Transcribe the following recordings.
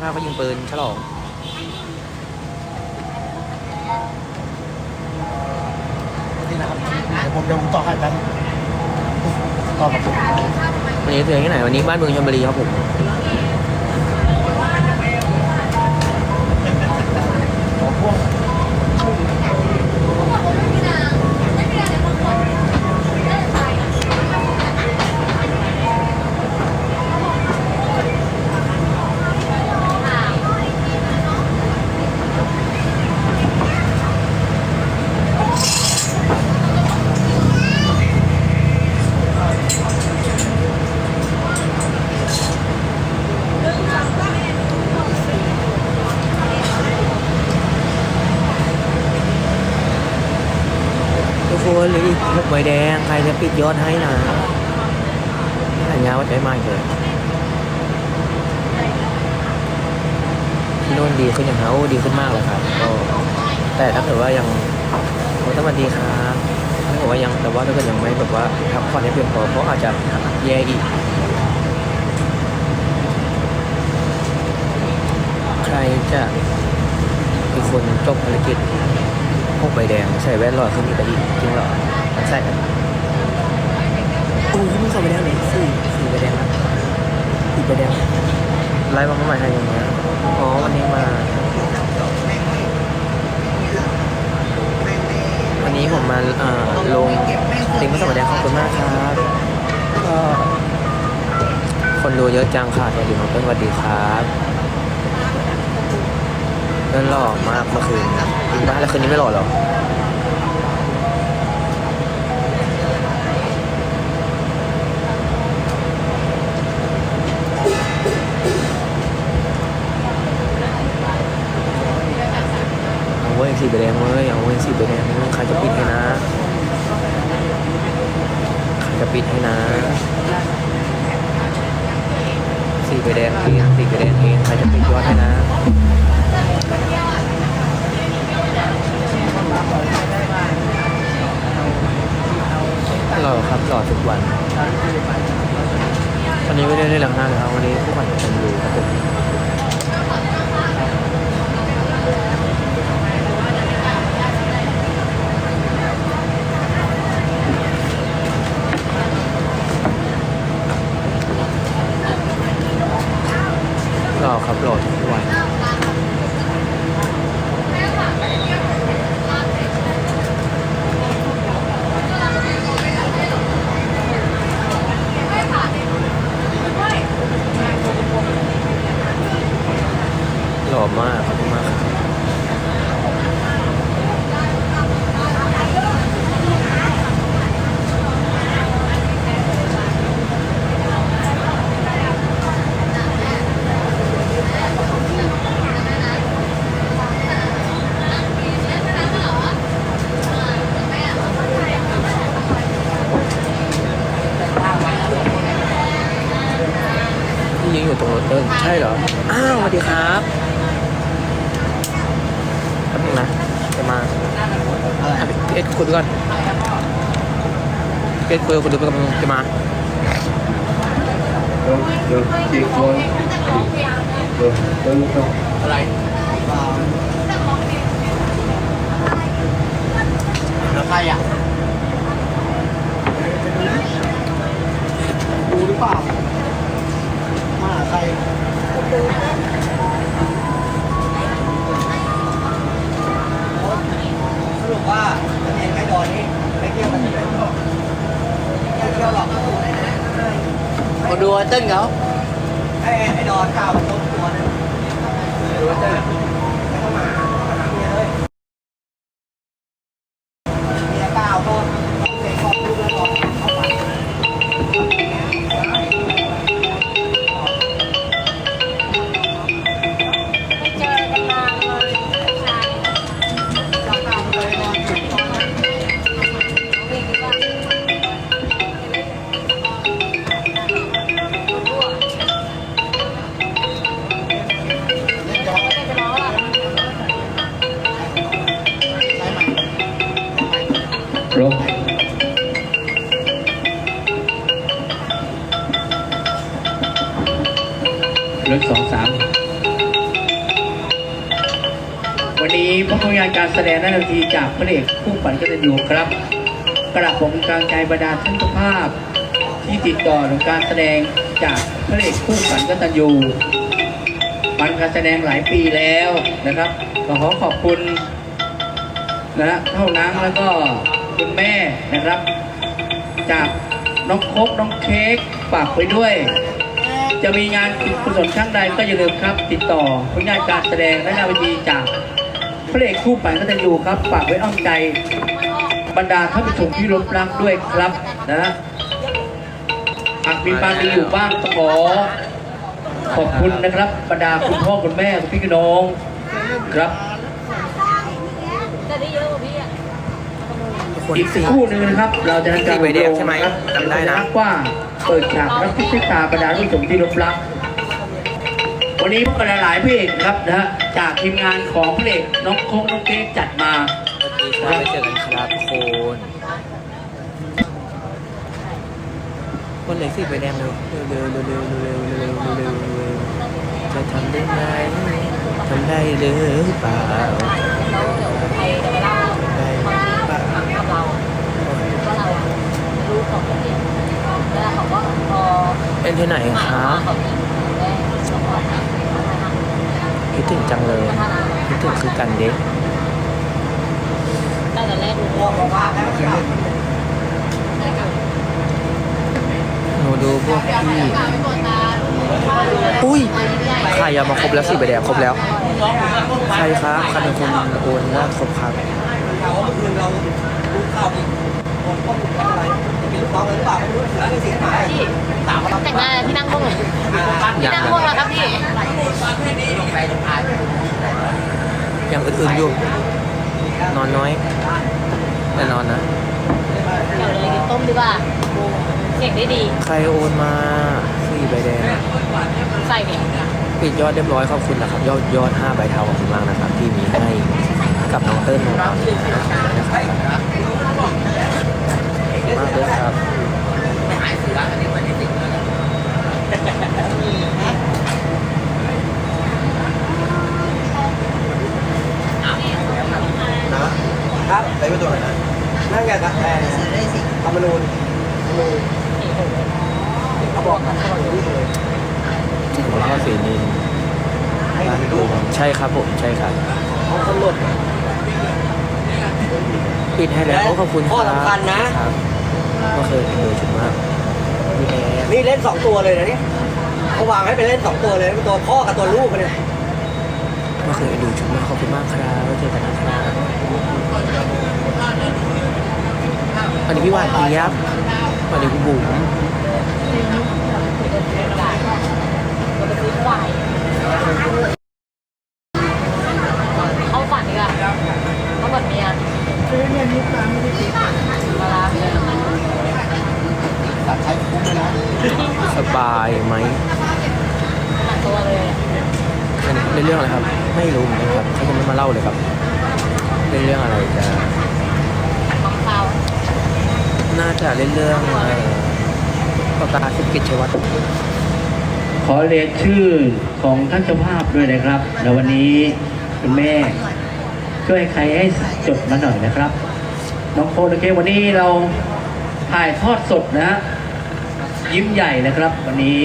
ภาพเขายิงปืนฉลองนี่นะครับเดี๋ยวผมเดี๋ยวผมต่อให้แป๊บต่อกับผม วันนี้เจอที่ไหนวันนี้บ้านเมืองชลบุรีครับผม หรืออีกใบแดง ใครจะปิดยอดให้นะสัญญาว่าจะไม่เลยที่โน่นดีขึ้นอย่างเขาดีขึ้นมากเลยครับก็แต่ถ้าเกิดว่ายังโอ้สวัสดีครับถ้าเกิดว่ายังแต่ว่าถ้าเกิดยังไม่แบบว่าพักผ่อนให้เพียงพอเขาอาจจะแย่อีก ใครจะเป็นคนจบภารกิจ พวกใบแดงใส่แว่นหลอดขึ้นอีกไปอีกจริงเหรอใส่โอ้ยมึงเข้าไปแล้วเลยสี่สี่ใบแดงนะสี่ใบแดงไล่มาเมื่อไหร่ให้อย่างเงี้ยอ๋อวันนี้มาวันนี้ผมมาเอ่อลงติงมาสมัยแดงขอบคุณมากครับก็คนดูเยอะจังค่ะสวัสดีน้องเต้นสวัสดีครับ เต้นหล่อมากเมื่อคืนนะจริงปะแล้วคืนนี้ไม่หล่อหรอเอาเว้ยสีไปแดงเว้ยเอาเว้ยสีไปแดงเว้ยใครจะปิดให้นะใครจะปิดให้นะสีไปแดงเองสีไปแดงเองใครจะปิดยอดให้นะหล่อครับหล่อทุกวันวันนี้ไม่ได้ เล่นหลังหน้าเลยครับวันนี้ผู้ขวัญคนดูครับผมรอครับรอทุกวันหล่อมากขอบคุณมากครับที่ยิงอยู่ตรงรถเดินใช่เหรอ อ้าวสวัสดีครับแป๊บนึงนะจะมาอะ พี่เอ็ดคุยไปก่อนพี่เอ็ดคุยกับคุณดูไปกับมึงจะมาเดี๋ยวจีกวนเดี๋ยวเดี๋ยวเดี๋ยวอะไรแล้วใครอะดูหรือเปล่ามาหาใคร มา จากพระเอกผู้ฝันกตัญญูครับกระผมกลางใจบรรดาท่านภาพ ที่ติดต่อในการแสดงจากพระเอกผู้ฝันกตัญญูมันการแสดงหลายปีแล้วนะครับก็ขอขอบคุณนะฮะเท่านังแล้วก็คุณแม่นะครับ จากน้องโคกน้องเค้กฝากไว้ด้วย จะมีงานกุศลครั้งใดก็อย่าลืมครับ ติดต่อผลงานการแสดงและนาวิธีจาก พระเอกคู่ฝันกตัญญูครับฝากไว้อ้อมใจ บรรดาท่านผู้ชมที่รบรักด้วยครับนะหากมีปาร์ตี้อยู่บ้างก็ขอ ขอบคุณนะครับบรรดาคุณพ่อคุณแม่คุณพี่คุณน้องครับจะได้เยอะกว่าพี่อะคนอีกสี่คู่หนึ่งนะครับ เราจะทำการที่ใบแดงใช่ไหมครับจำได้นะว่าเปิดฉากรับพิธีตาบรรดาท่านผู้ชมที่รบรัก วันนี้พวกเราหลายๆเพลงครับนะฮะจากทีมงานของเพลงน้องโค้งน้องเค้กจัดมาสวัสดีครับไปเจอกันครับทุกคนคนเหล็กสี่ใบแดงเร็วเร็วเร็วเร็วเร็วเร็วเร็วเร็วจะทำได้ไหมทำได้หรือเปล่าแล้วเดี๋ยวใครจะไปเล่าความจริงกับเราว่าเราลูกของตัวเองแล้วเขาก็พอเป็นที่ไหนคะ เขามีแม่ก็พอท คิดถึงจังเลยคิดถึงคือกันเด็กตั้งแต่แรกรู้บอกว่าแล้วเที่ยวหนูดูพวกพี่อุ้ยใครอะมาครบแล้วสี่ใบแดงครบแล้ว ใครครับใครเป็นคนโอนว่าครบครับ คืนเราดูข่าวอีกคนก็ถูกอะไรจะมีลูกน้องหรือเปล่าไม่รู้แล้วมีเสียงหายพี่แต่งงานที่นั่งห้องที่นั่งห้องแล้วครับพี่ยังอื่นๆอยู่ นอนน้อยแต่นอนนะเดี๋ยวเลยกินต้มดีกว่าเก่งได้ดี ใครโอนมาสี่ใบแดงใส่เนี่ยปิดยอดเรียบร้อยขอบคุณนะครับ ยอดยอดห้าใบเทาขอบคุณมากนะครับ ที่มีให้กับน้องเติ้ลนะครับนะครับ มากเลยครับไม่หายสิละอันนี้มันจม่ติดแล้วนะนะครับไปไปตัวไหนนะนั่งแกกับแอนธรรมนูญธรรมนูญเขาบอกกันเขาบอกอยู่นี่เลยผมก็สีนี้ใช่ครับผมใช่ครับเขาคนหลุดปิดให้แล้วขอบคุณครับพ่อสำคัญนะ ก็เคยเห็นดูชุดมากมีแอร์นี่เล่นสองตัวเลยนะนี่เขาวางให้ไปเล่นสองตัวเลยตัวพ่อกับตัวลูกเนี่ยก็เคยดูชุดมากขอบคุณมากครับไว้เจอกันนะครับอันนี้พี่หวานเจี๊ยบอันนี้พี่บุ๋มเราไปซื้อควายเขาฝันดีกว่าเขาฝันเมียซื้อเนี่ยยุคนั้นไม่ได้ซื้อมาลาเลย สบายไหม หนักตัวเลย เป็นเรื่องอะไรครับ ไม่รู้เหมือนกันครับเขายังไม่มาเล่าเลยครับเล่นเรื่องอะไรจะ ของเขา น่าจะเล่นเรื่องเอ่อประกาศธุรกิจชัยวัฒน์ขอเรียนชื่อของท่านเจ้าภาพด้วยนะครับแล้ววันนี้คุณแม่ ช่วยใครให้จดมาหน่อยนะครับ น้องโคโอเควันนี้เราถ่ายทอดสดนะฮะยิ้มใหญ่นะครับ วันนี้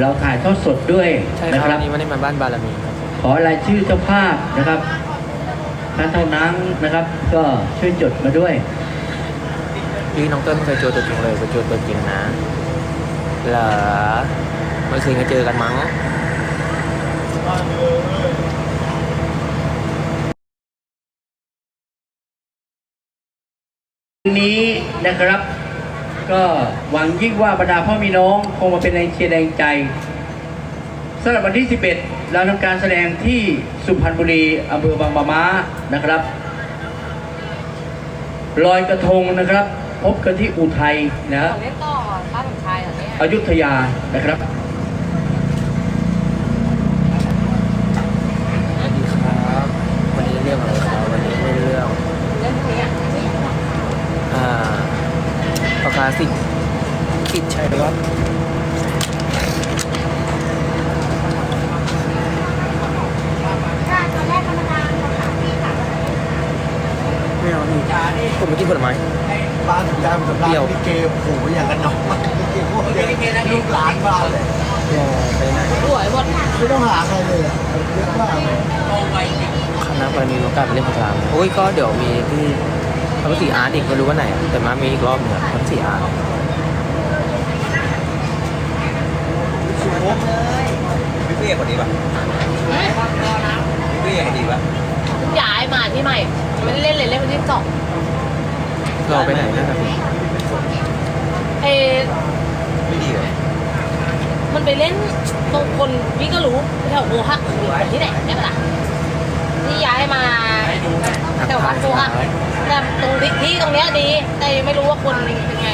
เราถ่ายทอดสดด้วยใช่นะคครัรับบวันนี้ไม่ได้มาบ้านบารมีครับขอรายชื่อเจ้าภาพนะครับท่านเท่านั้นนะครับ ก็ช่วยจดมาด้วย พี่น้องเติ้ลเคยเจอตัวจริงเลยเคยเจอตัวจริงนะ เหรอไม่เคยมาเจอกันมั้งวันนี้นะครับ ก็หวังยิ่งว่าบรรดาพ่อมีน้องคงมาเป็นแรงเชียร์แรงใจสำหรับวันที่ 11 เราทำการแสดงที่สุพรรณบุรีอำเภอบางปะม้านะครับลอยกระทงนะครับ พบกันที่อุทัยนะขอเล่นต่อบ้านของชายเหรอเนี่ยอยุธยานะครับสวัสดีครับ วันนี้เรื่องอะไรครับวันนี้ไม่เรื่องเล่นเนี้ยอ่าปากกาสิคิดใช่ไหมครับผมไม่กินผลไม้ ไม่ต้องหาใครเลยอะเยอะมากเลยคณะปรมีโอกาสไปเล่นพลางโอ้ยก็เดี๋ยวมีที่พระศรีอาร์ตอีกไม่รู้ว่าไหนอะแต่มามีอีกรอบหนึงอะพระศรีอาร์ตพี่เปี้ยคนนี้ป่ะพี่เปี้ยคนนี้ป่ะเพิ่งย้ายมาที่ใหม่ไม่ได้เล่นเลยเล่นวันที่สองเราไปไหนนะครับเออไม่ดีเลย มันไปเล่นตรงคนพี่ก็รู้แถวโมฮักหรือที่ไหนได้ปะล่ะที่ย้ายมาแถวบ้านโมฮักแต่ตรงที่ตรงเนี้ยดี แต่ไม่รู้ว่าคนเป็นไง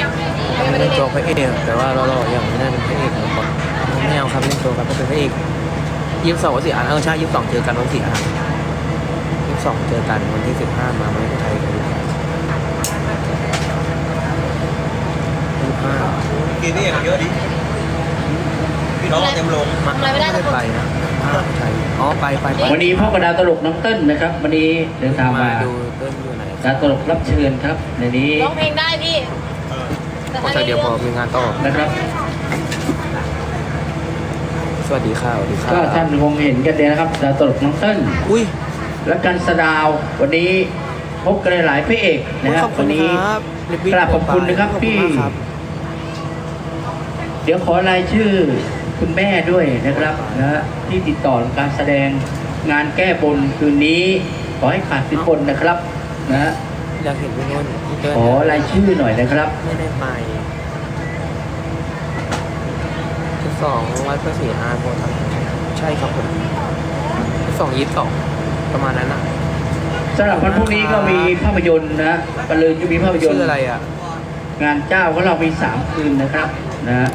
ยังไม่ได้เป็นเล่ตัวนพระเอกแต่ว่าเราๆอย่างไม่น่าเป็นพระเอกนะคนไม่เอาครับเล่นตัวครับก็เป็นพระเอกยี่สิบสองวันศรีอาร์ตเออใช่ยี่สิบสองเจอกันวันศรีอาร์ตยี่สิบสองเจอกันวันที่สิบห้ามาไม่ไทยกันยี่สิบห้ากินนี่เยอะดิพี่ น้องเต็มลงทำอะไรไม่ได้ไม่ทุกได้คน ไปนะห้าไทยอ๋อไปไปไปวันนี้พ่อกระดาตลกน้องเติ้ลนะครับ วันนี้เดินทางมามาดูเต้นอยู่ไหนดาตลกรับเชิญครับในนี้ร้องเพลงได้พี่แต่ขอถ้าใจในเดียวเรื่พอองมีงานต่อ นะครับ สวัสดีค่ะสวัสดีค่ะก็ท่านคงเห็นกันเลยนะครับดาตลกน้องเติ้ลอุ้ยและกันสดาววันนี้พบกันหลายๆพระเอกนะครัขบอบคุวัณนนี้ ครับกราบขอบคุณนะครับขอพี่มากครับ เดี๋ยวขอรายชื่อ คุณแม่ด้วยนะครับนะฮะที่ติดต่อการแสดงงานแก้บนคืนนี้ ขอให้ขาดสิบคนนะครับนะฮะอยากเห็นพี่นุ่นพี่เติ้ลขอรายชื่อหน่อยนะครับ ไม่ได้ไปที่สองวัดพระศรีอานโพธิ์ธรรมใช่ครับผมที่สองยี่สิบสองประมาณนั้นอะสำหรับวันพรุ่งนี้ก็มีภาพยนตร์นะปะลืนจะมีภาพยนตชื่ร์ออะไรอะ งานเจ้าของเรามีสามคืนนะครับนะฮะ